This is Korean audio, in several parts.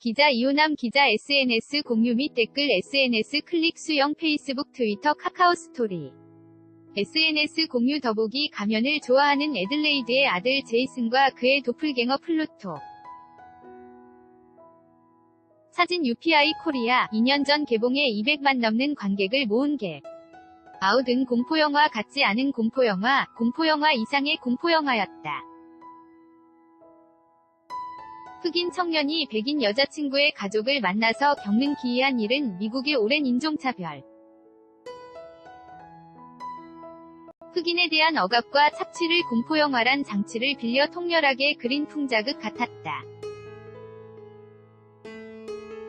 기자 이호남 기자 SNS 공유 및 댓글 SNS 클릭 수영 페이스북 트위터 카카오 스토리. SNS 공유 더보기 가면을 좋아하는 애들레이드의 아들 제이슨과 그의 도플갱어 플루토. 사진 UPI 코리아 2년 전 개봉해 200만 넘는 관객을 모은 개 아웃은 공포영화 같지 않은 공포영화, 공포영화 이상의 공포영화였다. 흑인 청년이 백인 여자친구의 가족을 만나서 겪는 기이한 일은 미국의 오랜 인종차별. 흑인에 대한 억압과 착취를 공포영화란 장치를 빌려 통렬하게 그린 풍자극 같았다.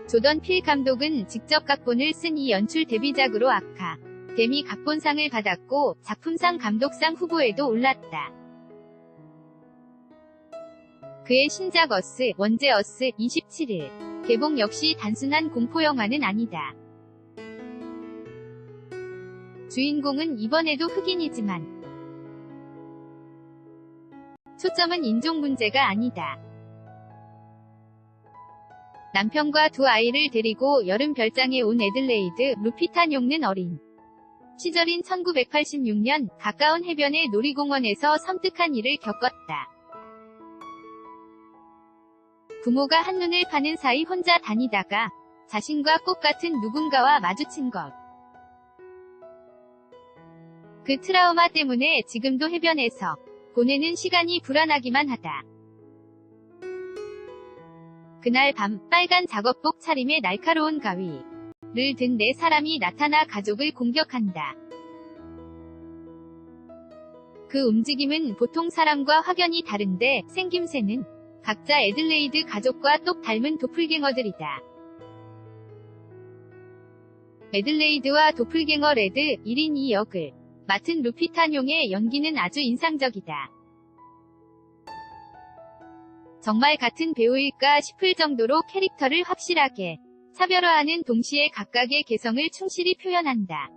조던 필 감독은 직접 각본을 쓴 이 연출 데뷔작으로 아카, 데미 각본상을 받았고 작품상 감독상 후보에도 올랐다. 그의 신작 어스, 원제 어스 27일. 개봉 역시 단순한 공포 영화는 아니다. 주인공은 이번에도 흑인이지만 초점은 인종 문제가 아니다. 남편과 두 아이를 데리고 여름 별장에 온 애들레이드, 루피타 뇽는 어린 시절인 1986년 가까운 해변의 놀이공원에서 섬뜩한 일을 겪었다. 부모가 한눈을 파는 사이 혼자 다니다가 자신과 꽃같은 누군가와 마주친 것. 그 트라우마 때문에 지금도 해변에서 보내는 시간이 불안하기만 하다. 그날 밤 빨간 작업복 차림의 날카로운 가위를 든 네 사람이 나타나 가족을 공격한다. 그 움직임은 보통 사람과 확연히 다른데 생김새는 각자 애들레이드 가족과 똑 닮은 도플갱어들이다. 애들레이드와 도플갱어 레드 1인 2역을 맡은 루피타뇽의 연기는 아주 인상적이다. 정말 같은 배우일까 싶을 정도로 캐릭터를 확실하게 차별화하는 동시에 각각의 개성을 충실히 표현한다.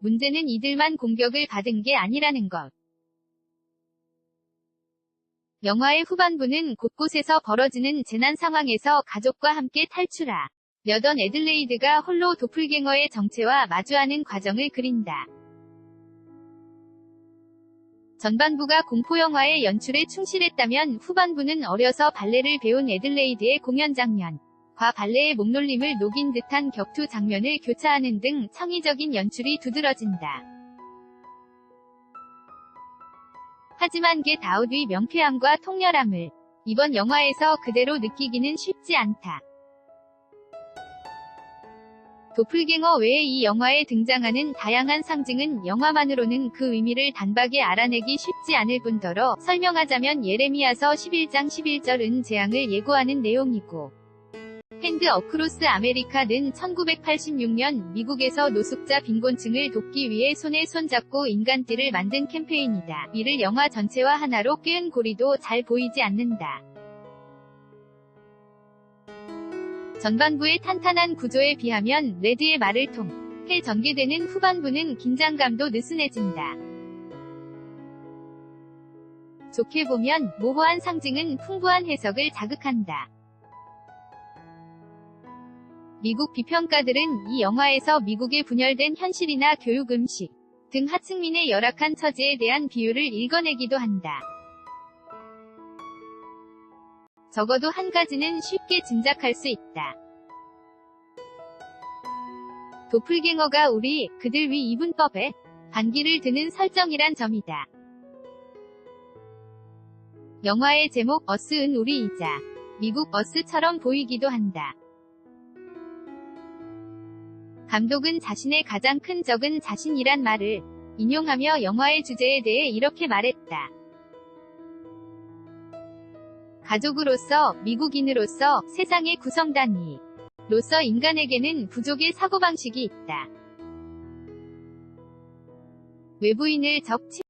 문제는 이들만 공격을 받은 게 아니라는 것. 영화의 후반부는 곳곳에서 벌어지는 재난 상황에서 가족과 함께 탈출하. 려던 애들레이드가 홀로 도플갱어의 정체와 마주하는 과정을 그린다. 전반부가 공포영화의 연출에 충실했다면 후반부는 어려서 발레를 배운 애들레이드의 공연 장면, 과 발레의 몸놀림을 녹인 듯한 격투 장면을 교차하는 등 창의적인 연출이 두드러진다. 하지만 게 다우드의 명쾌함과 통렬함을 이번 영화에서 그대로 느끼기는 쉽지 않다. 도플갱어 외에 이 영화에 등장하는 다양한 상징은 영화만으로는 그 의미를 단박에 알아내기 쉽지 않을 뿐더러 설명하자면 예레미야서 11장 11절은 재앙을 예고하는 내용이고 핸드 어크로스 아메리카는 1986년 미국에서 노숙자 빈곤층을 돕기 위해 손에 손잡고 인간띠를 만든 캠페인이다. 이를 영화 전체와 하나로 꿰은 고리도 잘 보이지 않는다. 전반부의 탄탄한 구조에 비하면 레드의 말을 통해 전개되는 후반부는 긴장감도 느슨해진다. 좋게 보면 모호한 상징은 풍부한 해석을 자극한다. 미국 비평가들은 이 영화에서 미국의 분열된 현실이나 교육 음식 등 하층민의 열악한 처지에 대한 비유를 읽어내기도 한다. 적어도 한 가지는 쉽게 짐작할 수 있다. 도플갱어가 우리, 그들 위 이분법에 반기를 드는 설정이란 점이다. 영화의 제목 어스은 우리이자 미국 어스처럼 보이기도 한다. 감독은 자신의 가장 큰 적은 자신이란 말을 인용하며 영화의 주제에 대해 이렇게 말했다. 가족으로서, 미국인으로서, 세상의 구성단위. 로서 인간에게는 부족의 사고방식이 있다. 외부인을 적